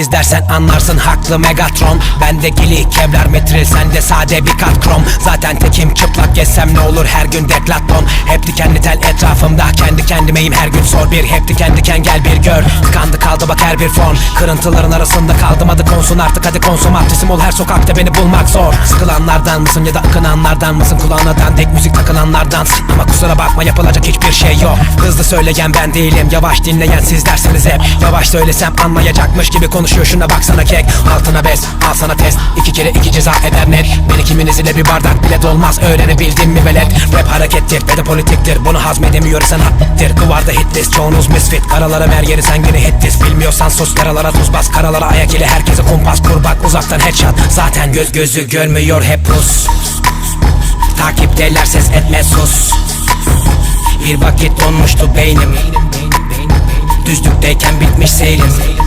İzlersen anlarsın haklı Megatron. Bende gili kevlar metril sende sade bir kat krom. Zaten tekim çıplak gezsem ne olur her gün deklaton Hep dikenli tel etrafımda kendi kendimeyim her gün sor bir. Hep diken diken gel bir gör. Tıkandı kaldı bak her bir fon. Kırıntıların arasında kaldım adı konsun artık hadi konsumatrisim ol her sokakta beni bulmak zor. Sıkılanlardan mısın ya da akınanlardan mısın? Kulağına dandik müzik takılanlardan. Ama kusura bakma yapılacak hiçbir şey yok. Hızlı söyleyen ben değilim yavaş dinleyen sizlersiniz hep. Yavaş söylesem anlayacakmış gibi konuşuyor. Şuna baksana kek. Altına bez al sana test. İki kere iki ceza eder net. Beni kiminiz ile bir bardak bile dolmaz. Öğrenebildin mi velet? Rap harekettir ve de politiktir. Bunu hazmedemiyorsan hattir Kıvarda hit list çoğunuz misfit. Karalara ver yeri sen gene hit list. Bilmiyorsan sus karalara tuz bas. Karalara ayak ile herkese kumpas kur bak uzaktan headshot. Zaten göz gözü görmüyor hep pus. Takipteler ses etme sus. Bir vakit donmuştu beynim. Düzlükteyken bitmiş seyrim